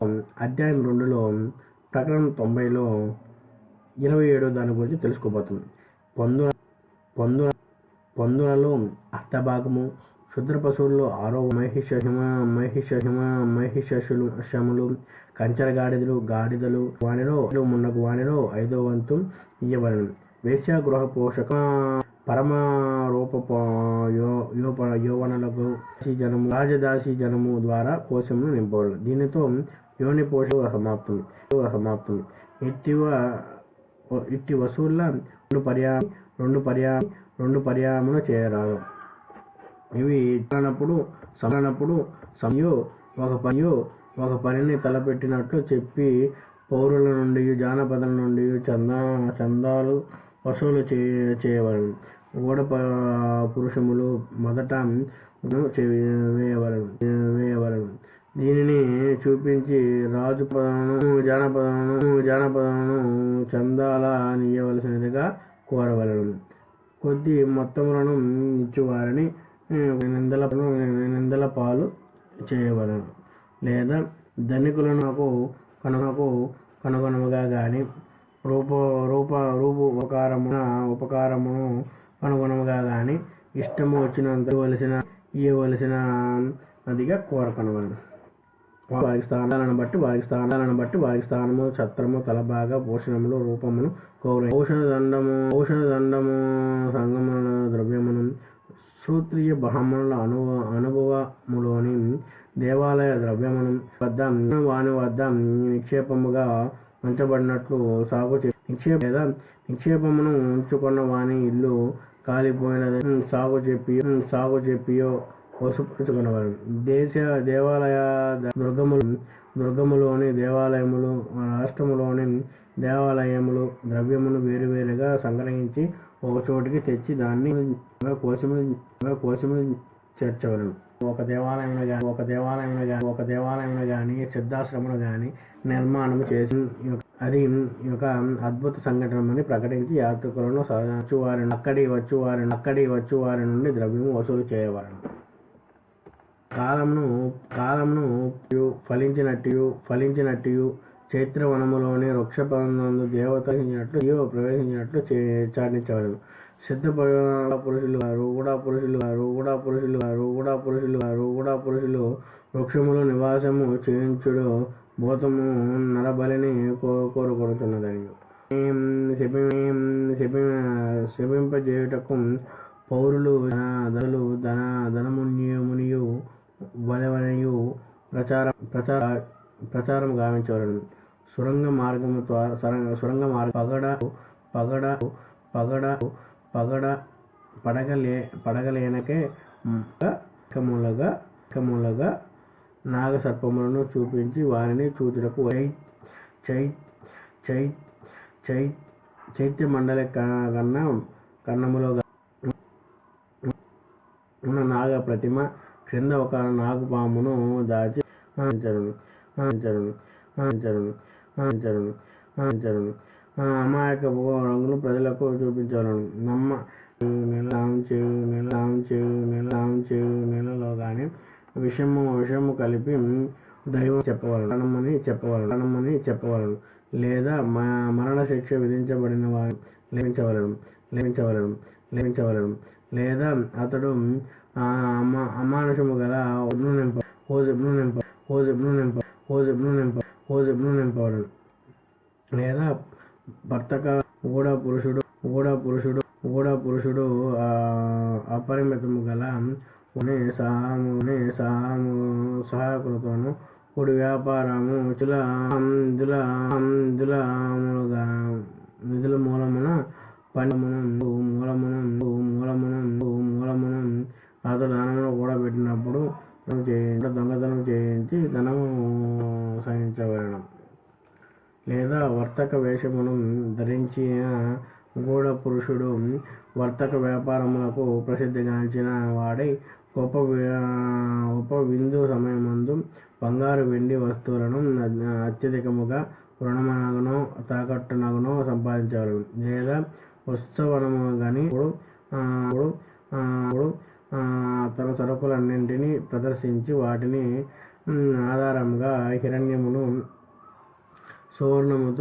అధ్యాయం రెండులో ప్రకటన తొంభైలో ఇరవై ఏడో దాని గురించి తెలుసుకోబోతుంది పొందుల పొందుల పొందులలో అర్ధభాగము శుద్ర పశువుల్లో ఆరో మహిష హిమ మహిష హిమ శములు కంచర గాడిదలు గాడిదలు వాణిలో మున్నకు వాణిలో ఐదో వంతు ఇయ్యబడను వేశ్యాగృహ పోషక పరమ రూప యోవనలకు జనము రాజదాసి జనము ద్వారా కోశమును నింపవలను దీనితో యోని పోషక సమాప్తం సమాప్తం ఇట్టివ ఇట్టి వసూళ్ళ రెండు పర్యా రెండు పర్యా రెండు పర్యామున చేయరాదు ఇవి ఇచ్చినప్పుడు సమనప్పుడు సమయో ఒక పనియో ఒక పనిని తలపెట్టినట్లు చెప్పి పౌరుల నుండి జానపదుల నుండి చందా చందాలు వసూలు చే చేయవలను. ఓడ పురుషములు మొదట వేయవలను వేయవలను. దీనిని చూపించి రాజు జానపదను జానపదను చందాల నీయవలసినదిగా కోరవలను. కొద్ది మొత్తములను ఇచ్చువారిని నిందల నిందల పాలు చేయవలను. లేదా ధనికులను నాకు కనుగొనకు కనుగొనముగా కానీ రూప రూప రూపు ఉపకారమున ఉపకారమును కనుగొనముగా కానీ ఇష్టము వచ్చినంత ఇవ్వవలసిన ఇవ్వవలసిన అదిగా కోరకనవలను. వారి స్థానాలను బట్టి వారి స్థానాలను బట్టి వారి స్థానము ఛత్రము తలబాగా పోషణములు రూపమును కౌర. ఔషధ దండము ఔషధ దండము సంగముల ద్రవ్యమును శ్రోత్రియ బ్రాహ్మణుల అనుభవ అనుభవములోని దేవాలయ ద్రవ్యమును వద్ద వాని వద్ద నిక్షేపముగా ఉంచబడినట్లు సాగు చే నిక్షేప లేదా నిక్షేపమును ఉంచుకున్న వాని ఇల్లు కాలిపోయినదని సాగు చెప్పి సాగు చెప్పియో వసుపరుచుకునేవారు దేశ దేవాలయ దుర్గములు దుర్గములోని దేవాలయములు రాష్ట్రములోని దేవాలయములు ద్రవ్యమును వేరువేరుగా సంగ్రహించి ఒక చోటికి తెచ్చి దాన్ని కోసము కోసము చేర్చవలను. ఒక దేవాలయంలో గాని ఒక దేవాలయంలో గాని ఒక దేవాలయంలో గాని సిద్ధాశ్రమును గాని నిర్మాణం చేసి అది ఒక అద్భుత సంఘటనని ప్రకటించి యాత్రికులను వచ్చువారి అక్కడి వచ్చువారి అక్కడి వచ్చువారి నుండి ద్రవ్యం వసూలు చేయవలను. కాలంను కాలంను ఫలించినట్టు ఫలించినట్టు చైత్రవనములోని వృక్షపదందు దేవత ప్రవేశించినట్లు చాటించవలను. సిద్ధ పురుషులు వారు కూడా పురుషులు వారు కూడా పురుషులు వారు కూడా పురుషులు వారు కూడా పురుషులు వృక్షములు నివాసము చేయించుడు భూతము నరబలిని కోరుకొడుతున్నదని శపింపజేయుటకు పౌరులు ధనలు ధన ధనమునియమునియు బలవనయు ప్రచార ప్రచార ప్రచారం గావించవలను. సురంగ మార్గము సురంగ మార్గ పగడ పగడ పగడ పగడ పడగలే పడగలేనకే కములగా కములగా నాగసర్పములను చూపించి వారిని చూచుటకు చై చై చై చైత్య మండలి కన్నా కన్నములో ఉన్న నాగ ప్రతిమ క్రింద ఒక నాగుపామును దాచి చరును చరును చరును చరును చరును అమాయక రంగులు ప్రజలకు చూపించవలను నమ్మ నెలం చెవు నెలం చెవు నెలం చెవు నెలలో కానీ విషము విషము కలిపి దైవం చెప్పవలను. ప్రాణమని చెప్పవలను. ప్రాణమని చెప్పవలను. లేదా మరణ శిక్ష విధించబడిన వారు లేపించవలను. లేపించవలను. లేపించవలను. లేదా అతడు అమానుషము గల నింప ఓజబ్ను నింప ఓజబ్ను నింప ఓజబ్ను నింప ఓజబ్ను నింపవలను. లేదా భర్తగా కూడా పురుషుడు కూడా పురుషుడు కూడా పురుషుడు అపరిమితము గల సహాము సహాము సహాయకులతోనూ కూడి వ్యాపారము నిధుల నిధుల నిధుల మూలమున పండమునం మూలమున మూలమున మూలమున అతను ధనమును కూడా పెట్టినప్పుడు దొంగతనం చేయించి ధనం లేదా వర్తక వేషమును ధరించిన గూఢ పురుషుడు వర్తక వ్యాపారములకు ప్రసిద్ధిగాంచిన వాడై ఉప ఉప సమయమందు బంగారు వెండి వస్తువులను అత్యధికముగా రుణమనగును తాకట్టునగును సంపాదించారు. లేదా ఉత్సవనము కానీ తన సరుకులన్నింటినీ ప్రదర్శించి వాటిని ఆధారముగా హిరణ్యమును హిరణ్యమును సువర్ణముతో